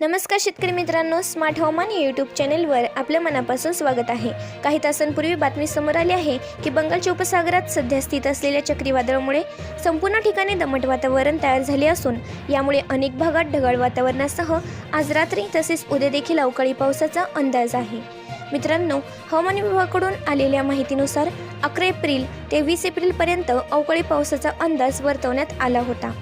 नमस्कार शेतकरी मित्रांनो स्मार्ट हवामान या यूट्यूब चॅनेलवर आपल्या मनापासून स्वागत आहे. काही तासांपूर्वी बातमी समोर आली आहे की बंगालच्या उपसागरात सध्या स्थित असलेल्या चक्रीवादळामुळे संपूर्ण ठिकाणी दमट वातावरण तयार झाले असून यामुळे अनेक भागात ढगाळ वातावरणासह आज रात्री तसेच उद्या देखील अवकाळी पावसाचा अंदाज आहे. मित्रांनो हवामान विभागाकडून आलेल्या माहितीनुसार अकरा एप्रिल ते वीस एप्रिलपर्यंत अवकाळी पावसाचा अंदाज वर्तवण्यात आला होता.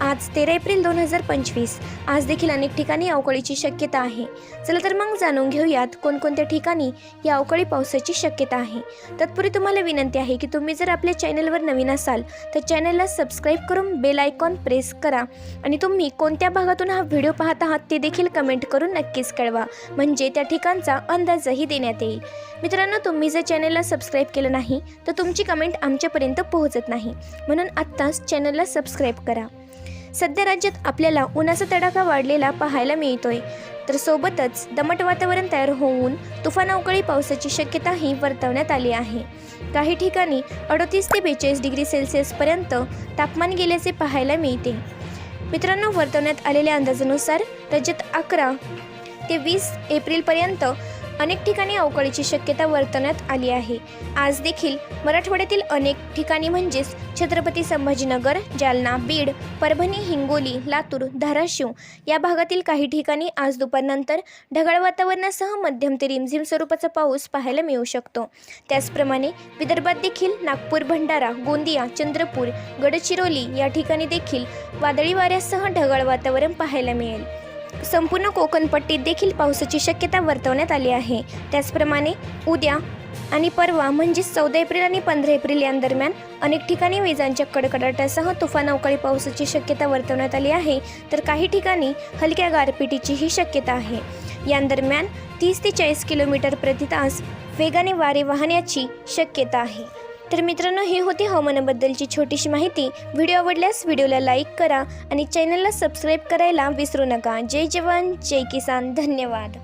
आज तेरा एप्रिल दोन हजार पंचवीस. आज देखील अनेक ठिकाणी अवकाळीची शक्यता आहे. चला तर मग जाणून घेऊयात कोणकोणत्या ठिकाणी या अवकाळी पावसाची शक्यता आहे. तत्पूर्वी तुम्हाला विनंती आहे की तुम्ही जर आपल्या चॅनलवर नवीन असाल तर चॅनलला सबस्क्राईब करून बेल आयकॉन प्रेस करा आणि तुम्ही कोणत्या भागातून हा व्हिडिओ पाहत आहात ते देखील कमेंट करून नक्कीच कळवा. म्हणजे त्या ठिकाणचा अंदाजही देण्यात येईल. मित्रांनो तुम्ही जर चॅनलला सबस्क्राईब केलं नाही तर तुमची कमेंट आमच्यापर्यंत पोहोचत नाही. म्हणून आत्ताच चॅनलला सबस्क्राईब करा. सध्या राज्यात आपल्याला उन्हाचा तडाखा वाढलेला पाहायला मिळतोय. तर सोबतच दमट वातावरण तयार होऊन तुफान अवकाळी पावसाची शक्यताही वर्तवण्यात आली आहे. काही ठिकाणी अडतीस ते बेचाळीस डिग्री सेल्सिअसपर्यंत तापमान गेल्याचे पाहायला मिळते. मित्रांनो वर्तवण्यात आलेल्या अंदाजानुसार राज्यात अकरा ते वीस एप्रिलपर्यंत अनेक ठिकाणी अवकाळीची शक्यता वर्तवण्यात आली आहे. आज देखील मराठवाड्यातील अनेक ठिकाणी म्हणजेच छत्रपती संभाजीनगर जालना बीड परभणी हिंगोली लातूर धाराशिव या भागातील काही ठिकाणी आज दुपारनंतर ढगाळ वातावरणासह मध्यम ते रिमझिम स्वरूपाचा पाऊस पाहायला मिळू शकतो. त्याचप्रमाणे विदर्भात देखील नागपूर भंडारा गोंदिया चंद्रपूर गडचिरोली या ठिकाणी देखील वादळी वाऱ्यासह ढगाळ वातावरण पाहायला मिळेल. संपूर्ण कोकणपट्टीत देखील पावसाची शक्यता वर्तवण्यात आली आहे. त्याचप्रमाणे उद्या आणि परवा म्हणजेच चौदा एप्रिल आणि पंधरा एप्रिल यांदरम्यान अनेक ठिकाणी विजांच्या कडकडाटासह तुफान अवकाळी पावसाची शक्यता वर्तवण्यात आली आहे. तर काही ठिकाणी हलक्या गारपिटीचीही शक्यता आहे. यांदरम्यान तीस ते चाळीस किलोमीटर प्रति तास वेगाने वारे वाहण्याची शक्यता आहे. तर मित्रांनो ही होती हवामानाबद्दलची छोटीशी माहिती. व्हिडिओ आवडल्यास व्हिडिओला लाईक करा आणि चॅनलला सबस्क्राईब करायला विसरू नका. जय जवान जय किसान. धन्यवाद.